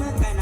มาไกลนะ